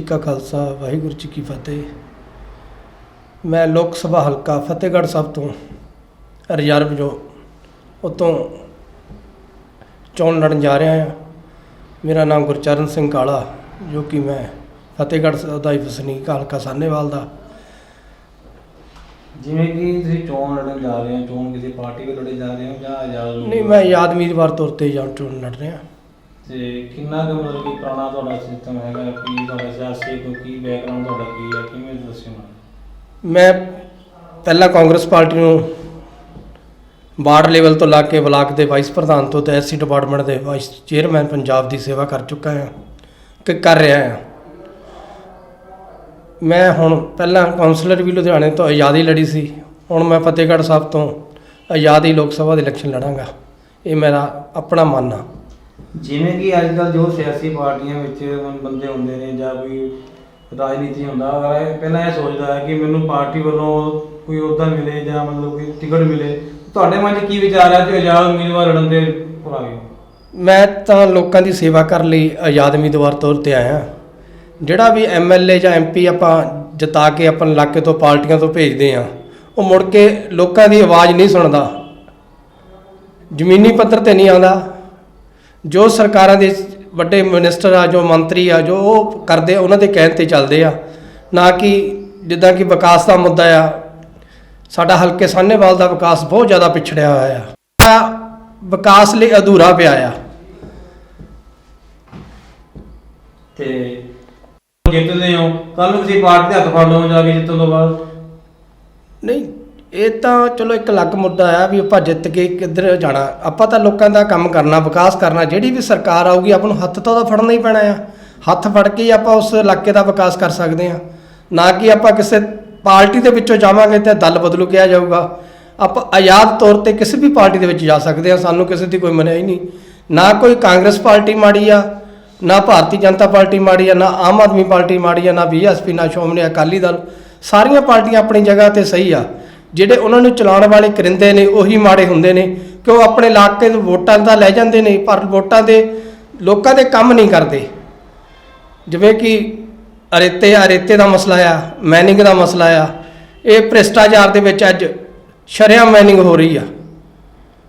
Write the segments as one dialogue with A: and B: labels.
A: ਜੀ ਕਾ ਖਾਲਸਾ ਵਾਹਿਗੁਰੂ ਜੀ ਕੀ ਫਤਿਹ। ਮੈਂ ਲੋਕ ਸਭਾ ਹਲਕਾ ਫਤਿਹਗੜ੍ਹ ਸਾਹਿਬ ਤੋਂ ਰਿਜ਼ਰਵ ਜੋ ਉਤੋਂ ਚੋਣ ਲੜਨ ਜਾ ਰਿਹਾ ਹਾਂ। ਮੇਰਾ ਨਾਮ ਗੁਰਚਰਨ ਸਿੰਘ ਕਾਲਾ ਜੋ ਕਿ ਮੈਂ ਫਤਿਹਗੜ੍ਹ ਸਾਹਿਬ ਦਾ ਹੀ ਵਸਨੀਕ ਹਲਕਾ ਸਾਹਨੇਵਾਲ ਦਾ।
B: ਜਿਵੇਂ ਕਿ ਤੁਸੀਂ ਚੋਣ ਲੜਨ ਜਾ ਰਹੇ ਹੋ ਚੋਣ ਕਿਸੇ ਪਾਰਟੀ ਵੱਲੋਂ ਲੜੇ ਜਾ ਰਹੇ ਹੋ ਜਾਂ ਆਜ਼ਾਦ
A: ਨਹੀਂ ਮੈਂ ਆਜ਼ਾਦ ਉਮੀਦਵਾਰ ਤੌਰ ਤੇ ਜਾਂ ਚੋਣ ਲੜ ਰਿਹਾ।
B: ਤੇ ਕਿੰਨਾ ਕੁ ਮਤਲਬ ਕਿ ਪੁਰਾਣਾ ਤੁਹਾਡਾ ਸਿਸਟਮ ਹੈਗਾ, ਕੀ ਤੁਹਾਡਾ ਸਿਆਸੀ ਕੋਈ ਕੀ ਬੈਕਗ੍ਰਾਉਂਡ ਤੁਹਾਡਾ ਕੀ ਹੈ, ਕਿਵੇਂ ਦੱਸਿਓ
A: ਮੈਂ ਪਹਿਲਾਂ ਕਾਂਗਰਸ ਪਾਰਟੀ ਨੂੰ ਵਾਰਡ ਲੈਵਲ ਤੋਂ ਲਾ ਕੇ ਬਲਾਕ ਦੇ ਵਾਈਸ ਪ੍ਰਧਾਨ ਤੋਂ ਤੇ ਐਸਸੀ ਡਿਪਾਰਟਮੈਂਟ ਦੇ ਵਾਈਸ ਚੇਅਰਮੈਨ ਪੰਜਾਬ ਦੀ ਸੇਵਾ ਕਰ ਚੁੱਕਾ ਹਾਂ, ਕਿ ਕਰ ਰਿਹਾ ਹਾਂ। ਮੈਂ ਹੁਣ ਪਹਿਲਾਂ ਕਾਉਂਸਲਰ ਵੀ ਲੁਧਿਆਣੇ ਤੋਂ ਆਜ਼ਾਦੀ ਲੜੀ ਸੀ, ਹੁਣ ਮੈਂ ਫਤਿਹਗੜ੍ਹ ਸਾਹਿਬ ਤੋਂ ਆਜ਼ਾਦੀ ਲੋਕ ਸਭਾ ਦੇ ਇਲੈਕਸ਼ਨ ਲੜਾਂਗਾ, ਇਹ ਮੇਰਾ ਆਪਣਾ ਮਨ ਆ।
B: ਜਿਵੇਂ ਕਿ ਅੱਜ ਕੱਲ੍ਹ ਜੋ ਸਿਆਸੀ ਪਾਰਟੀਆਂ ਵਿੱਚ ਹੁਣ ਬੰਦੇ ਹੁੰਦੇ ਨੇ ਜਾਂ ਕੋਈ ਰਾਜਨੀਤੀ ਹੁੰਦਾ, ਅਗਰ ਇਹ ਪਹਿਲਾਂ ਇਹ ਸੋਚਦਾ ਹੈ ਕਿ ਮੈਨੂੰ ਪਾਰਟੀ ਵੱਲੋਂ ਕੋਈ ਅਹੁਦਾ ਮਿਲੇ ਜਾਂ ਮਤਲਬ ਕੋਈ ਟਿਕਟ ਮਿਲੇ, ਤੁਹਾਡੇ ਮਨ 'ਚ ਕੀ ਵਿਚਾਰ ਹੈ ਕਿ ਆਜ਼ਾਦ ਉਮੀਦਵਾਰ ਲੜਨ ਦੇ ਭਰਾਵੇ
A: ਮੈਂ ਤਾਂ ਲੋਕਾਂ ਦੀ ਸੇਵਾ ਕਰਨ ਲਈ ਆਜ਼ਾਦ ਉਮੀਦਵਾਰ ਤੌਰ ਤੇ ਆਇਆ। ਜਿਹੜਾ ਵੀ ਐਮਐਲਏ ਜਾਂ ਐਮਪੀ ਆਪਾਂ ਜਿਤਾ ਕੇ ਆਪਣੇ ਇਲਾਕੇ ਤੋਂ ਪਾਰਟੀਆਂ ਤੋਂ ਭੇਜਦੇ ਆ ਉਹ ਮੁੜ ਕੇ ਲੋਕਾਂ ਦੀ ਆਵਾਜ਼ ਨਹੀਂ ਸੁਣਦਾ। ਜ਼ਮੀਨੀ ਪੱਧਰ ਤੇ ਨਹੀਂ ਆਉਂਦਾ। ਜੋ ਸਰਕਾਰਾਂ ਦੇ ਵੱਡੇ ਮਿਨਿਸਟਰ ਆ ਜੋ ਮੰਤਰੀ ਆ ਜੋ ਉਹ ਕਰਦੇ ਉਹਨਾਂ ਦੇ ਕਹਿਣ ਤੇ ਚੱਲਦੇ ਆ। ਨਾ ਕਿ ਜਿੱਦਾਂ ਕਿ ਵਿਕਾਸ ਦਾ ਮੁੱਦਾ ਆ ਸਾਡਾ ਹਲਕੇ ਸਾਹਨੇਵਾਲ ਦਾ ਵਿਕਾਸ ਬਹੁਤ ਜ਼ਿਆਦਾ ਪਿਛੜਿਆ ਹੋਇਆ ਆ। ਵਿਕਾਸ ਲਈ ਅਧੂਰਾ ਪਿਆ ਆ।
B: ਤੇ ਜਿੱਤਦੇ ਹੋ। ਕੱਲ ਨੂੰ ਕਿਸੇ ਪਾਰਟੀ ਦੇ ਹੱਥ ਫੜ ਲਓ ਜਾ ਕੇ ਜਿੱਤਣ ਤੋਂ ਬਾਅਦ?
A: ਨਹੀਂ ਇਹ ਤਾਂ ਚਲੋ ਇੱਕ ਅਲੱਗ ਮੁੱਦਾ ਆ ਵੀ ਆਪਾਂ ਜਿੱਤ ਕੇ ਕਿੱਧਰ ਜਾਣਾ। ਆਪਾਂ ਤਾਂ ਲੋਕਾਂ ਦਾ ਕੰਮ ਕਰਨਾ, ਵਿਕਾਸ ਕਰਨਾ, ਜਿਹੜੀ ਵੀ ਸਰਕਾਰ ਆਊਗੀ ਆਪਾਂ ਨੂੰ ਹੱਥ ਤਾਂ ਉਹਦਾ ਫੜਨਾ ਹੀ ਪੈਣਾ ਆ। ਹੱਥ ਫੜ ਕੇ ਹੀ ਆਪਾਂ ਉਸ ਇਲਾਕੇ ਦਾ ਵਿਕਾਸ ਕਰ ਸਕਦੇ ਆ। ਨਾ ਕਿ ਆਪਾਂ ਕਿਸੇ ਪਾਰਟੀ ਦੇ ਵਿੱਚੋਂ ਜਾਵਾਂਗੇ ਤੇ ਦਲ ਬਦਲੂ ਕਿਹਾ ਜਾਊਗਾ। ਆਪਾਂ ਆਜ਼ਾਦ ਤੌਰ ਤੇ ਕਿਸੇ ਵੀ ਪਾਰਟੀ ਦੇ ਵਿੱਚ ਜਾ ਸਕਦੇ ਆ, ਸਾਨੂੰ ਕਿਸੇ ਦੀ ਕੋਈ ਮਨਾਹੀ ਨਹੀਂ। ਨਾ ਕੋਈ ਕਾਂਗਰਸ ਪਾਰਟੀ ਮਾੜੀ ਆ, ਨਾ ਭਾਰਤੀ ਜਨਤਾ ਪਾਰਟੀ ਮਾੜੀ ਆ, ਨਾ ਆਮ ਆਦਮੀ ਪਾਰਟੀ ਮਾੜੀ ਆ, ਨਾ ਬੀਐਸਪੀ, ਨਾ ਸ਼੍ਰੋਮਣੀ ਅਕਾਲੀ ਦਲ। ਸਾਰੀਆਂ ਪਾਰਟੀਆਂ ਆਪਣੀ ਜਗ੍ਹਾ ਤੇ ਸਹੀ ਆ। ਜਿਹੜੇ ਉਹਨਾਂ ਨੂੰ ਚਲਾਉਣ ਵਾਲੇ ਕਰਿੰਦੇ ਨੇ, ਉਹੀ ਮਾੜੇ ਹੁੰਦੇ ਨੇ। ਕਿ ਉਹ ਆਪਣੇ ਇਲਾਕੇ ਦੇ ਵੋਟਾਂ ਦਾ ਲੈ ਜਾਂਦੇ ਨੇ, ਪਰ ਵੋਟਾਂ ਦੇ ਲੋਕਾਂ ਦੇ ਕੰਮ ਨਹੀਂ ਕਰਦੇ। ਜਿਵੇਂ ਕਿ ਅਰੇਤੇ ਅਰੇਤੇ ਦਾ ਮਸਲਾ ਆ, ਮੈਨਿੰਗ ਦਾ ਮਸਲਾ ਆ। ਇਹ ਭ੍ਰਿਸ਼ਟਾਚਾਰ ਦੇ ਵਿੱਚ ਅੱਜ ਸ਼ਰੇਆਮ ਮੈਨਿੰਗ ਹੋ ਰਹੀ ਆ।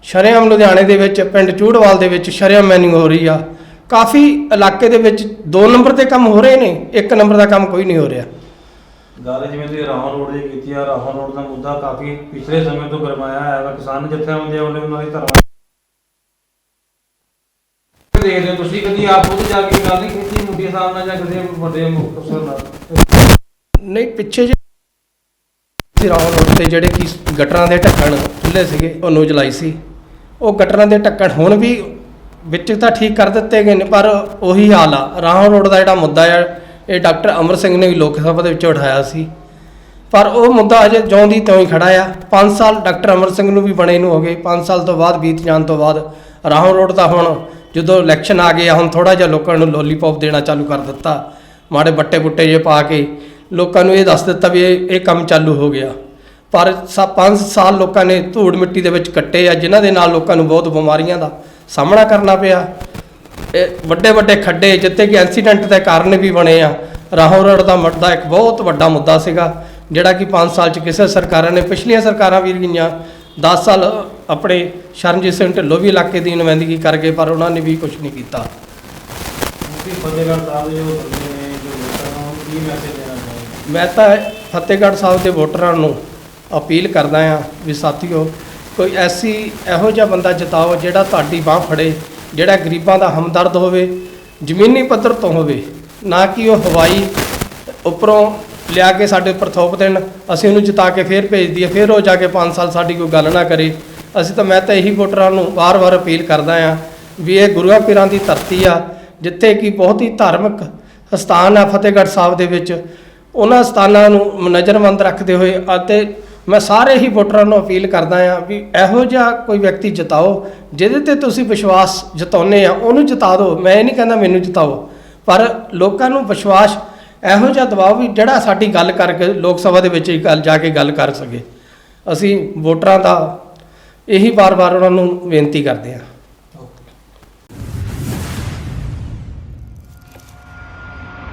A: ਸ਼ਰੇਆਮ ਲੁਧਿਆਣੇ ਦੇ ਵਿੱਚ, ਪਿੰਡ ਚੂੜਵਾਲ ਦੇ ਵਿੱਚ ਸ਼ਰੇਆਮ ਮੈਨਿੰਗ ਹੋ ਰਹੀ ਆ। ਕਾਫੀ ਇਲਾਕੇ ਦੇ ਵਿੱਚ 2 ਨੰਬਰ ਦੇ ਕੰਮ ਹੋ ਰਹੇ ਨੇ 1 ਨੰਬਰ ਦਾ ਕੰਮ ਕੋਈ ਨਹੀਂ ਹੋ ਰਿਹਾ।
B: ਗੱਲ ਜਿਵੇਂ ਤੁਸੀਂ ਰਾਹੋਂ ਰੋਡ ਦੀ ਕੀਤੀ ਆ, ਰਾਹੋਂ ਰੋਡ ਦਾ ਮੁੱਦਾ ਕਾਫੀ ਪਿਛਲੇ ਸਮੇਂ ਤੋਂ ਗਰਮਾਇਆ ਹੈ ਵਾ। ਕਿਸਾਨ ਜਥੇਬੰਦੀਆਂ ਵੱਲੋਂ ਉਹਨਾਂ ਦੀ ਧਰਮ ਦੇਖਦੇ ਹੋ ਤੁਸੀਂ, ਕਦੀ ਆਪ ਖੁਦ ਜਾ ਕੇ ਗੱਲ ਨਹੀਂ ਕੀਤੀ ਮੁੰਡੀ ਸਾਹਿਬ ਨਾਲ ਜਾਂ ਕਿਸੇ ਵੱਡੇ ਅਫਸਰ ਨਾਲ?
A: ਨਹੀਂ, ਪਿੱਛੇ ਜੇ ਰਾਹ ਰੋਡ ਤੇ ਜਿਹੜੇ ਕਿ ਗਟਰਾਂ ਦੇ ਢੱਕਣ ਖੁੱਲੇ ਸੀਗੇ, ਉਹ ਜਲਾਈ ਸੀ। ਉਹ ਗਟਰਾਂ ਦੇ ਢੱਕਣ ਹੁਣ ਵੀ ਵਿੱਚ ਤਾਂ ਠੀਕ ਕਰ ਦਿੱਤੇ ਗਏ ਨੇ, ਪਰ ਉਹੀ ਹਾਲ ਆ। ਰਾਹ ਰੋਡ ਦਾ ਜਿਹੜਾ ਮੁੱਦਾ ਆ ਇਹ ਡਾਕਟਰ ਅਮਰ ਸਿੰਘ ਨੇ ਵੀ ਲੋਕ ਸਭਾ ਦੇ ਵਿੱਚ ਉਠਾਇਆ ਸੀ। ਪਰ ਉਹ ਮੁੱਦਾ ਅਜੇ ਜਿਉਂ ਦੀ ਤਿਉਂ ਹੀ ਖੜਾ ਆ। 5 ਸਾਲ ਡਾਕਟਰ ਅਮਰ ਸਿੰਘ ਨੂੰ ਵੀ ਬਣੇ ਨੂੰ ਹੋ ਗਏ। 5 ਸਾਲ ਤੋਂ ਬਾਅਦ ਬੀਤ ਜਾਣ ਤੋਂ ਬਾਅਦ ਰਾਹੋਂ ਰੋਡ ਦਾ ਹੁਣ। ਜਦੋਂ ਇਲੈਕਸ਼ਨ ਆ ਗਿਆ, ਹੁਣ ਥੋੜਾ ਜਿਹਾ ਲੋਕਾਂ ਨੂੰ ਲੋਲੀਪੌਪ ਦੇਣਾ ਚਾਲੂ ਕਰ ਦਿੱਤਾ। ਮਾੜੇ ਬੱਟੇ ਬੁੱਟੇ ਜੇ ਪਾ ਕੇ ਲੋਕਾਂ ਨੂੰ ਇਹ ਦੱਸ ਦਿੱਤਾ ਵੀ ਇਹ ਇਹ ਕੰਮ ਚਾਲੂ ਹੋ ਗਿਆ। ਪਰ 5 ਸਾਲ ਲੋਕਾਂ ਨੇ ਧੂੜ ਮਿੱਟੀ ਦੇ ਵਿੱਚ ਕੱਟੇ ਆ, ਜਿਨ੍ਹਾਂ ਦੇ ਨਾਲ ਲੋਕਾਂ ਨੂੰ ਬਹੁਤ ਬਿਮਾਰੀਆਂ ਦਾ ਸਾਹਮਣਾ ਕਰਨਾ ਪਿਆ। ਵੱਡੇ ਵੱਡੇ ਖੱਡੇ ਜਿੱਥੇ ਕਿ ਐਕਸੀਡੈਂਟ ਦੇ ਕਾਰਨ ਵੀ ਬਣੇ ਆ। ਰਾਹੋਂ ਰੋਡ ਦਾ ਮੁੱਦਾ ਇੱਕ ਬਹੁਤ ਵੱਡਾ ਮੁੱਦਾ ਸੀਗਾ ਜਿਹੜਾ ਕਿ 5 ਸਾਲ ਚ ਕਿਸੇ ਸਰਕਾਰਾਂ ਨੇ ਪਿਛਲੀਆਂ ਸਰਕਾਰਾਂ ਵੀ ਗਈਆਂ 10 ਸਾਲ ਆਪਣੇ ਸ਼ਰਨਜੀਤ ਸਿੰਘ ਢਿੱਲੋਂ ਵੀ ਇਲਾਕੇ ਦੀ ਨੁਮਾਇੰਦਗੀ ਕਰ ਗਏ ਪਰ ਉਹਨਾਂ ਨੇ ਵੀ ਕੁਝ ਨਹੀਂ ਕੀਤਾ। ਮੈਂ ਤਾਂ ਫਤਿਹਗੜ੍ਹ ਸਾਹਿਬ ਦੇ ਵੋਟਰਾਂ ਨੂੰ ਅਪੀਲ ਕਰਦਾ ਹਾਂ ਵੀ ਸਾਥੀਓ ਕੋਈ ਐਸੀ ਇਹੋ ਜਿਹਾ ਬੰਦਾ ਜਿਤਾਓ ਜਿਹੜਾ ਤੁਹਾਡੀ ਬਾਹ ਫੜੇ। ਜਿਹੜਾ ਗਰੀਬਾਂ ਦਾ ਹਮਦਰਦ ਹੋਵੇ, ਜ਼ਮੀਨੀ ਪੱਧਰ ਤੋਂ ਹੋਵੇ, ਨਾ ਕਿ ਉਹ ਹਵਾਈ ਉੱਪਰੋਂ ਲਿਆ ਕੇ ਸਾਡੇ ਉੱਪਰ ਥੋਪ ਦੇਣ, ਅਸੀਂ ਉਹਨੂੰ ਜਿਤਾ ਕੇ ਫੇਰ ਭੇਜ ਦਈਏ, ਫੇਰ ਉਹ ਜਾ ਕੇ 5 ਸਾਲ ਸਾਡੀ ਕੋਈ ਗੱਲ ਨਾ ਕਰੇ। ਅਸੀਂ ਤਾਂ ਮੈਂ ਤਾਂ ਇਹੀ ਵੋਟਰਾਂ ਨੂੰ ਵਾਰ-ਵਾਰ ਅਪੀਲ ਕਰਦਾ ਹਾਂ ਵੀ ਇਹ ਗੁਰੂਆਂ ਪੀਰਾਂ ਦੀ ਧਰਤੀ ਆ, ਜਿੱਥੇ ਕਿ ਬਹੁਤ ਹੀ ਧਾਰਮਿਕ ਸਥਾਨ ਆ ਫਤਿਹਗੜ੍ਹ ਸਾਹਿਬ ਦੇ ਵਿੱਚ। ਉਹਨਾਂ ਸਥਾਨਾਂ ਨੂੰ ਨਜ਼ਰਬੰਦ ਰੱਖਦੇ ਹੋਏ ਅਤੇ ਮੈਂ ਸਾਰੇ ਹੀ ਵੋਟਰਾਂ ਨੂੰ ਅਪੀਲ ਕਰਦਾ ਹਾਂ ਵੀ ਇਹੋ ਜਿਹਾ ਕੋਈ ਵਿਅਕਤੀ ਜਿਤਾਓ, ਜਿਹਦੇ ਤੇ ਤੁਸੀਂ ਵਿਸ਼ਵਾਸ ਜਤਾਉਂਦੇ ਆ, ਉਹਨੂੰ ਜਿਤਾ ਦਿਓ। ਮੈਂ ਇਹ ਨਹੀਂ ਕਹਿੰਦਾ ਮੈਨੂੰ ਜਿਤਾਓ, ਪਰ ਲੋਕਾਂ ਨੂੰ ਵਿਸ਼ਵਾਸ ਇਹੋ ਜਿਹਾ ਦਿਵਾਓ ਵੀ ਜਿਹੜਾ ਸਾਡੀ ਗੱਲ ਕਰਕੇ ਲੋਕ ਸਭਾ ਦੇ ਵਿੱਚ ਹੀ ਗੱਲ ਜਾ ਕੇ ਗੱਲ ਕਰ ਸਕੇ। ਅਸੀਂ ਵੋਟਰਾਂ ਦਾ ਇਹੀ ਵਾਰ-ਵਾਰ ਉਹਨਾਂ ਨੂੰ ਬੇਨਤੀ ਕਰਦੇ ਹਾਂ।